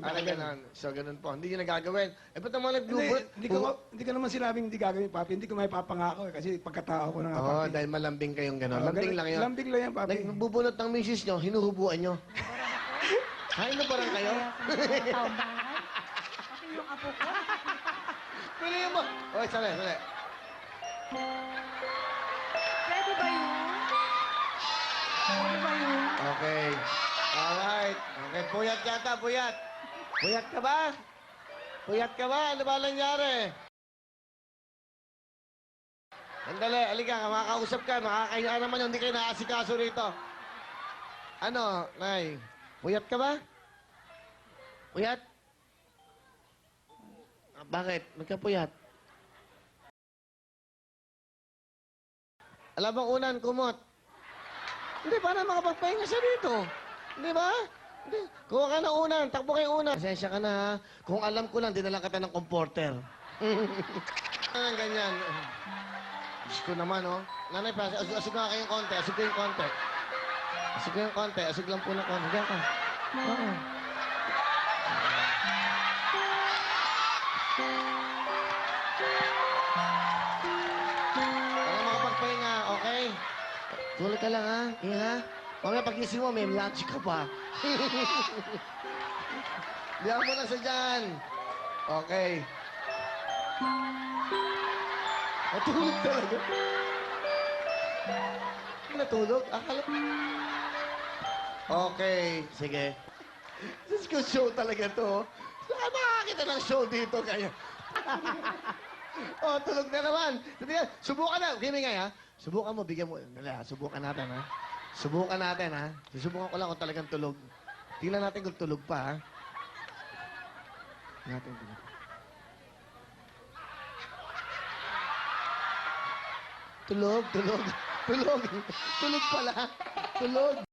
Parang ganun. So, ganun po. Hindi nyo nagagawin. Eh, ba't naman Hindi, nag-bluebird? hindi ko, hindi ko naman sinabing hindi gagawin, Papi. Hindi ko may papangako eh, kasi pagkatao ko na nga, Oo, Papi. dahil malambing kayong gano'n. Lambing lang yun. Lambing lang yan, Papi. Nagbubunot ng misis nyo, hinuhubuan nyo. Hain na parang kayo? Taong bahay. Pati yung apo ko. Pili mo. Oy, sali, sali. Pwede ba yun? Pwede ba yun? Okay. Alright. Okay, puyat yata, puyat. Puyat ka ba? Puyat ka ba? Ano ba nangyari? Andali, alika, makakausap ka. Makakaya naman yung hindi kayo naasikaso rito. Ano, Nay? Puyat ka ba? Puyat? Ah, Bakit? Magkapuyat? Alam bang unan, kumot? Hindi, para makapagpahinga siya dito. Di ba? Kuha ka na unan, takbo kayo unan. Pasensya ka na ha. Kung alam ko lang, dinala kita ng comporter. Ang ganyan. Diyos ko naman, oh. Nanay, pa, asug, asug nga kayong konti. Asug kayong konti. Asug kayong konti. Asug lang po ng konti. Diyan ka. Oo. Para makapagpahinga, okay? Tulog ka lang, ha? Eh, ha? Mamaya pagising mo, may lunch ka pa. Diyan mo na sa dyan. Okay. Natulog talaga. Natulog? Akala Okay, sige. Diyos ko, show talaga to. Saan makakita ng show dito kayo? oh, tulog na naman. Sige, Subukan na. Okay, Mingay, ha? Subukan mo, bigyan mo. Dali, ha? Subukan natin, ha? Subukan natin, ha? Susubukan ko lang kung talagang tulog. Tingnan natin kung tulog pa, ha? Natin, tulog. Tulog, tulog. Tulog. Tulog pala. Tulog.